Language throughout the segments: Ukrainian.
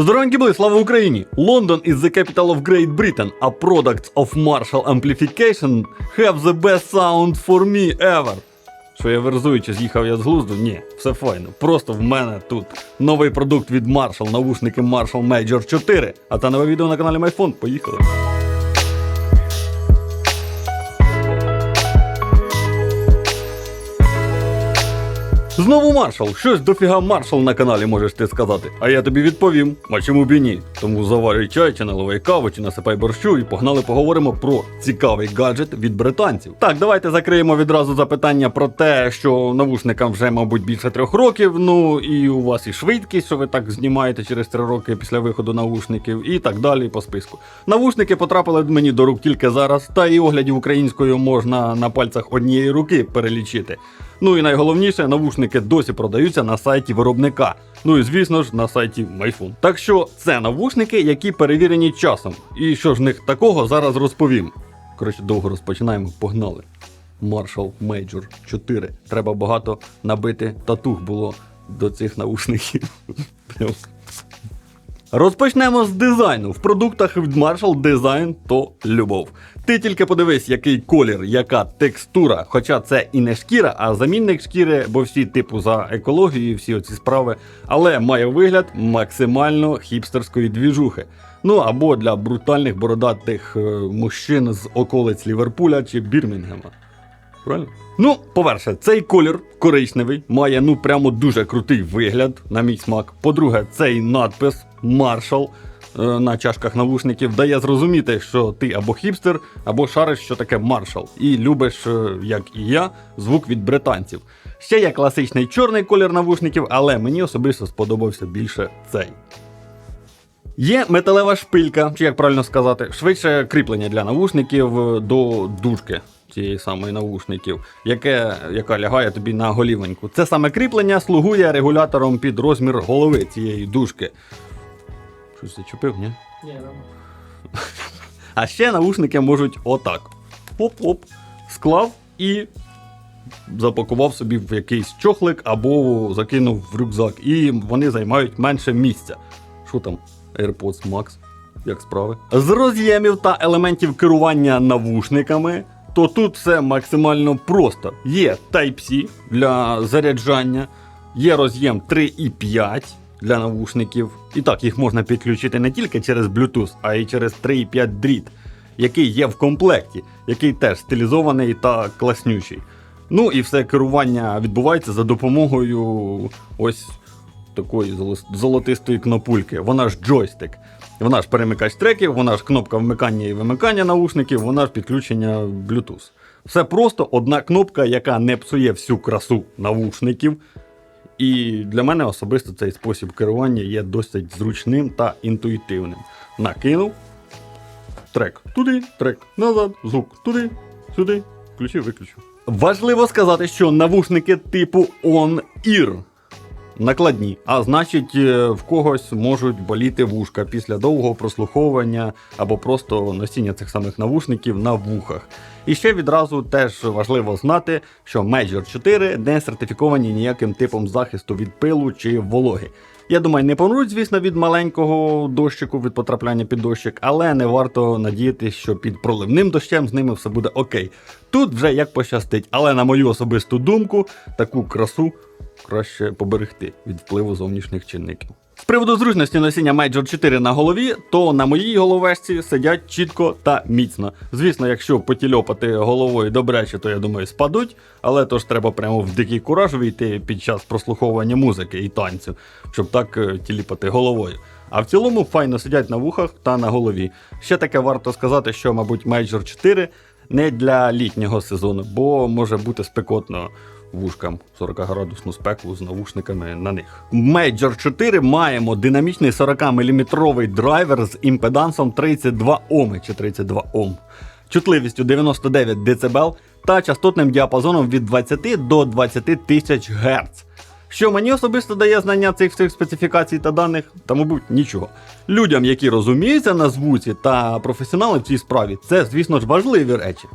Здоровенькі були, слава Україні! Лондон is the capital of Great Britain, а products of Marshall Amplification have the best sound for me ever. Що я верзую, чи з'їхав я з глузду? Ні, все файно. Просто в мене тут новий продукт від Marshall, навушники Marshall Major 4. А та нове відео на каналі MyPhone. Поїхали. Знову маршал. Щось дофіга маршал на каналі можеш ти сказати. А я тобі відповім. А чому б і ні? Тому заварюй чай, чи наливай каву, чи насипай борщу і погнали поговоримо про цікавий гаджет від британців. Так, давайте закриємо відразу запитання про те, що навушникам вже, мабуть, більше трьох років. Ну і у вас і швидкість, що ви так знімаєте через три роки після виходу навушників, і так далі по списку. Навушники потрапили мені до рук тільки зараз, та і оглядів українською можна на пальцях однієї руки перелічити. Ну і найголовніше, навушники досі продаються на сайті виробника. Ну і звісно ж на сайті MyPhone. Так що це навушники, які перевірені часом. І що ж них такого зараз розповім. Коротше, довго розпочинаємо, погнали. Marshall Major 4. Треба багато набити татух було до цих навушників. Розпочнемо з дизайну. В продуктах від Marshall дизайн то любов. Ти тільки подивись, який колір, яка текстура. Хоча це і не шкіра, а замінник шкіри, бо всі типу за екологію, всі оці справи, але має вигляд максимально хіпстерської двіжухи. Ну або для брутальних бородатих е, мужчин з околиць Ліверпуля чи Бірмінгема. Правильно? Ну, по-перше, цей колір коричневий, має ну прямо дуже крутий вигляд, на мій смак. По-друге, цей надпис е, на чашках навушників дає зрозуміти, що ти або хіпстер, або шариш, що таке Marshall. І любиш, е, як і я, звук від британців. Ще є класичний чорний колір навушників, але мені особисто сподобався більше цей. Є металева шпилька, чи як правильно сказати, швидше кріплення для навушників е, до дужки цієї самої навушників, яке, яка лягає тобі на голівеньку. Це саме кріплення слугує регулятором під розмір голови цієї дужки. Щось зачепив, ні? Ні, А ще навушники можуть отак. Оп-оп, склав і запакував собі в якийсь чохлик або закинув в рюкзак. І вони займають менше місця. Що там? AirPods Max? Як справи? З роз'ємів та елементів керування навушниками. То тут все максимально просто. Є Type-C для заряджання, є роз'єм 3,5 для навушників. І так, їх можна підключити не тільки через Bluetooth, а й через 3,5 дріт, який є в комплекті, який теж стилізований та класнючий. Ну і все керування відбувається за допомогою ось такої золотистої кнопульки. Вона ж джойстик. Вона ж перемикач треків, вона ж кнопка вмикання і вимикання наушників, вона ж підключення Bluetooth. Все просто одна кнопка, яка не псує всю красу навушників. І для мене особисто цей спосіб керування є досить зручним та інтуїтивним. Накинув трек туди, трек назад, звук туди, сюди, включив, виключив. Важливо сказати, що навушники типу On-Ear накладні, а значить, е, в когось можуть боліти вушка після довгого прослуховування або просто носіння цих самих навушників на вухах. І ще відразу теж важливо знати, що Major 4 не сертифіковані ніяким типом захисту від пилу чи вологи. Я думаю, не помруть, звісно, від маленького дощику, від потрапляння під дощик, але не варто надіятися, що під проливним дощем з ними все буде окей. Тут вже як пощастить, але на мою особисту думку, таку красу краще поберегти від впливу зовнішніх чинників. З приводу зручності носіння Major 4 на голові, то на моїй головешці сидять чітко та міцно. Звісно, якщо потільопати головою добряче, то я думаю, спадуть, але то ж треба прямо в дикий кураж війти під час прослуховування музики і танцю, щоб так е, тіліпати головою. А в цілому файно сидять на вухах та на голові. Ще таке варто сказати, що, мабуть, Major 4 не для літнього сезону, бо може бути спекотно вушкам 40 градусну спеку з навушниками на них. Major 4 маємо динамічний 40-мм драйвер з імпедансом 32 Ом чи 32 Ом, чутливістю 99 дБ та частотним діапазоном від 20 до 20 тисяч Гц. Що мені особисто дає знання цих всіх специфікацій та даних, та, мабуть, нічого. Людям, які розуміються на звуці та професіонали в цій справі, це, звісно ж, важливі речі.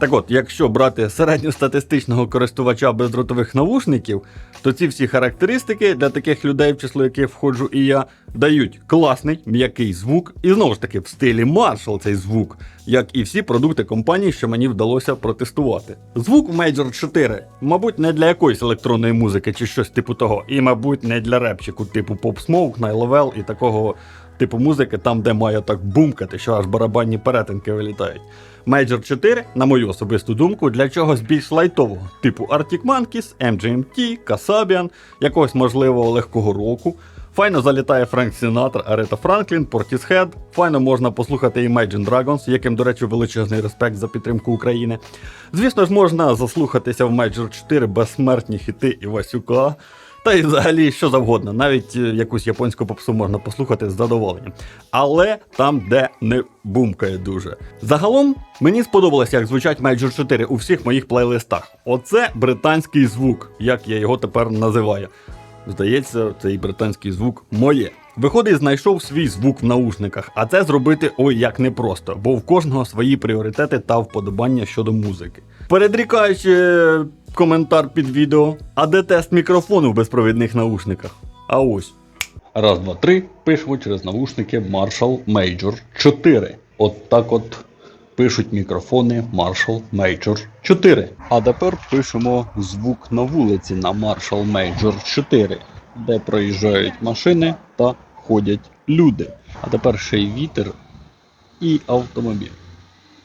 Так от, якщо брати середньостатистичного користувача бездротових навушників, то ці всі характеристики для таких людей, в число яких входжу і я, дають класний м'який звук, і знову ж таки в стилі Marshall цей звук, як і всі продукти компанії, що мені вдалося протестувати. Звук в Major 4, мабуть, не для якоїсь електронної музики чи щось типу того, і, мабуть, не для репчику, типу Pop Smoke, Nile Level і такого типу музики, там, де має так бумкати, що аж барабанні перетинки вилітають. Major 4, на мою особисту думку, для чогось більш лайтового, типу Arctic Monkeys, MGMT, Kasabian, якогось можливо легкого року. Файно залітає Френк Сінатр, Арета Франклін, Portishead. Файно можна послухати Imagine Dragons, яким, до речі, величезний респект за підтримку України. Звісно ж, можна заслухатися в Major 4 безсмертні хіти Івасюка. Та й взагалі що завгодно, навіть е, якусь японську попсу можна послухати з задоволенням. Але там, де не бумкає дуже. Загалом мені сподобалось, як звучать Major 4 у всіх моїх плейлистах. Оце британський звук, як я його тепер називаю. Здається, цей британський звук моє. Виходить, знайшов свій звук в наушниках, а це зробити ой як непросто, бо в кожного свої пріоритети та вподобання щодо музики. Передрікаючи коментар під відео, а де тест мікрофону в безпровідних наушниках? А ось. Раз, два, три. Пишемо через наушники Marshall Major 4. От так от пишуть мікрофони Marshall Major 4. А тепер пишемо звук на вулиці на Marshall Major 4, де проїжджають машини та ходять люди. А тепер ще й вітер і автомобіль.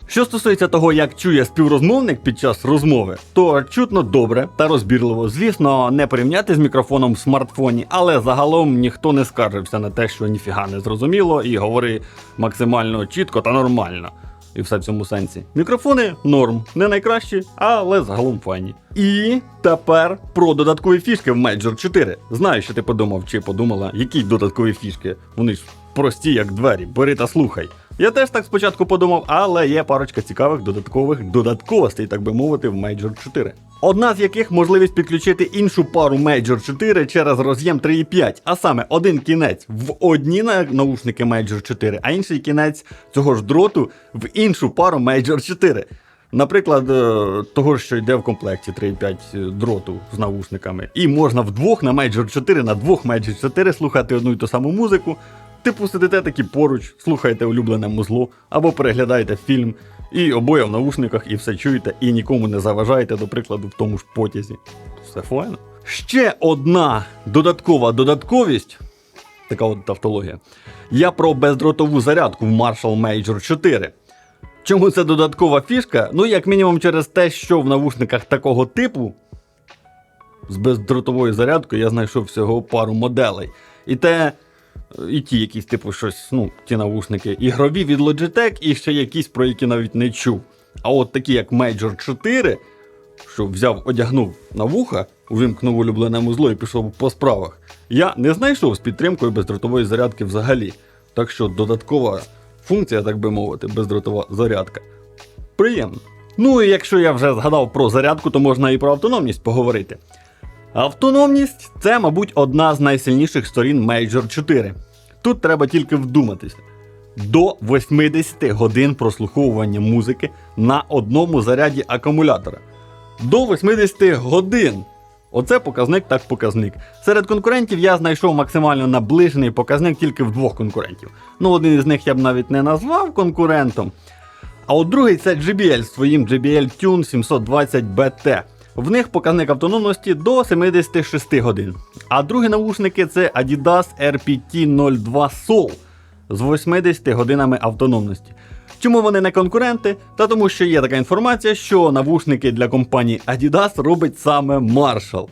Що стосується того, як чує співрозмовник під час розмови, то чутно добре та розбірливо. Звісно, не порівняти з мікрофоном в смартфоні, але загалом ніхто не скаржився на те, що ніфіга не зрозуміло, і говори максимально чітко та нормально. І все в цьому сенсі. Мікрофони норм, не найкращі, але загалом файні. І тепер про додаткові фішки в Major 4. Знаю, що ти подумав чи подумала, які додаткові фішки. Вони ж прості, як двері, бери та слухай. Я теж так спочатку подумав, але є парочка цікавих додаткових додатковостей, так би мовити, в Major 4. Одна з яких можливість підключити іншу пару Major 4 через роз'єм 3.5, а саме один кінець в одні наушники Major 4, а інший кінець цього ж дроту в іншу пару Major 4. Наприклад, е, того, що йде в комплекті 3.5 дроту з наушниками. І можна вдвох на Major 4, на двох Major 4 слухати одну і ту саму музику. Типу сидите такі поруч, слухаєте улюблене музло або переглядаєте фільм, і обоє в наушниках, і все чуєте, і нікому не заважаєте, до прикладу, в тому ж потязі. Все файно. Ще одна додаткова додатковість, така от тавтологія. Я про бездротову зарядку в Marshall Major 4. Чому це додаткова фішка? Ну, як мінімум, через те, що в навушниках такого типу з бездротовою зарядкою я знайшов всього пару моделей. І те, і ті якісь, типу, щось, ну, ті навушники, ігрові від Logitech, і ще якісь, про які навіть не чув. А от такі, як Major 4, що взяв, одягнув на вуха, увімкнув улюблене музло і пішов по справах. Я не знайшов з підтримкою бездротової зарядки взагалі. Так що додаткова функція, так би мовити, бездротова зарядка. Приємно. Ну і якщо я вже згадав про зарядку, то можна і про автономність поговорити. Автономність це, мабуть, одна з найсильніших сторін Major 4. Тут треба тільки вдуматися. До 80 годин прослуховування музики на одному заряді акумулятора. До 80 годин! Оце показник так показник. Серед конкурентів я знайшов максимально наближений показник тільки в двох конкурентів. Ну, один із них я б навіть не назвав конкурентом. А от другий це JBL з своїм JBL Tune 720 BT. В них показник автономності до 76 годин. А другі наушники це Adidas RPT 02 Soul з 80 годинами автономності. Чому вони не конкуренти? Та тому, що є така інформація, що навушники для компанії Adidas робить саме Marshall.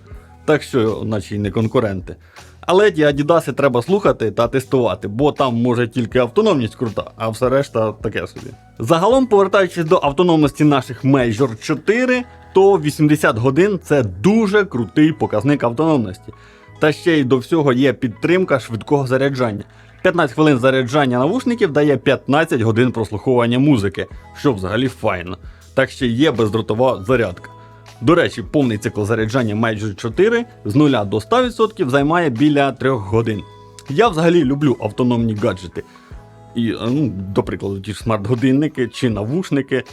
Так що, наче й не конкуренти. Але ті Adidas треба слухати та тестувати, бо там може тільки автономність крута, а все решта таке собі. Загалом, повертаючись до автономності наших Major 4, то 80 годин це дуже крутий показник автономності. Та ще й до всього є підтримка швидкого заряджання. 15 хвилин заряджання навушників дає 15 годин прослуховування музики, що взагалі файно. Так ще є бездротова зарядка. До речі, повний цикл заряджання Major 4 з 0 до 100% займає біля 3 годин. Я взагалі люблю автономні гаджети. І, ну, до прикладу, ті ж смарт-годинники чи навушники.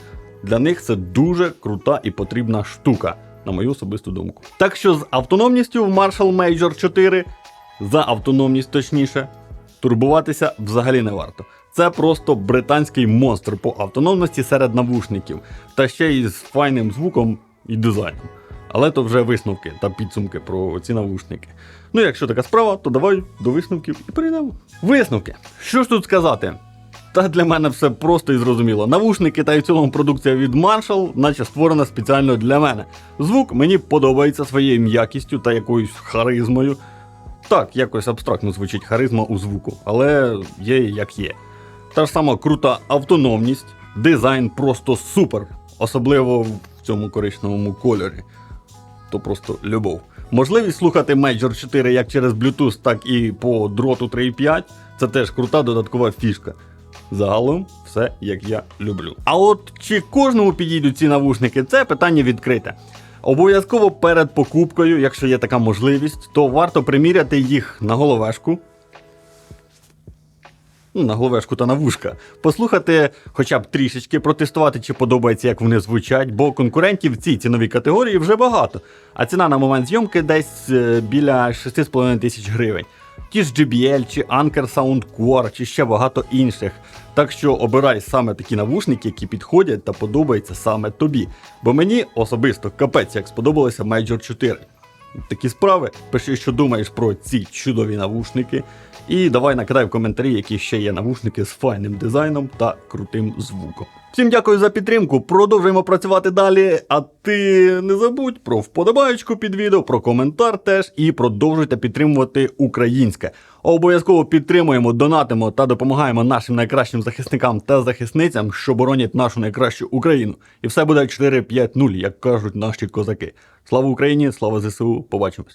Для них це дуже крута і потрібна штука, на мою особисту думку. Так що з автономністю в Marshall Major 4, за автономність точніше, турбуватися взагалі не варто. Це просто британський монстр по автономності серед навушників, та ще й з файним звуком і дизайном. Але то вже висновки та підсумки про ці навушники. Ну, якщо така справа, то давай до висновків і перейдемо. Висновки. Що ж тут сказати? Та для мене все просто і зрозуміло. Навушники та й в цілому продукція від Marshall, наче створена спеціально для мене. Звук мені подобається своєю м'якістю та якоюсь харизмою. Так, якось абстрактно звучить харизма у звуку, але є як є. Та ж сама крута автономність, дизайн просто супер, особливо в цьому коричневому кольорі. То просто любов. Можливість слухати Major 4 як через Bluetooth, так і по дроту 3.5 це теж крута додаткова фішка. Загалом все як я люблю. А от чи кожному підійдуть ці навушники, це питання відкрите. Обов'язково перед покупкою, якщо є така можливість, то варто приміряти їх на головешку, ну, на головешку та на вушка, послухати хоча б трішечки, протестувати, чи подобається, як вони звучать, бо конкурентів в цій ціновій категорії вже багато. А ціна на момент зйомки десь е, біля 6,5 тисяч гривень. Ті ж JBL, чи Anker Soundcore, чи ще багато інших. Так що обирай саме такі навушники, які підходять та подобаються саме тобі. Бо мені особисто капець як сподобалося Major 4. Такі справи. Пиши, що думаєш про ці чудові навушники. І давай накидай в коментарі, які ще є навушники з файним дизайном та крутим звуком. Всім дякую за підтримку. Продовжуємо працювати далі. А ти не забудь про вподобаєчку під відео, про коментар теж і продовжуйте підтримувати українське. Обов'язково підтримуємо, донатимо та допомагаємо нашим найкращим захисникам та захисницям, що боронять нашу найкращу Україну. І все буде 4-5-0, як кажуть наші козаки. Слава Україні, слава ЗСУ, побачимось.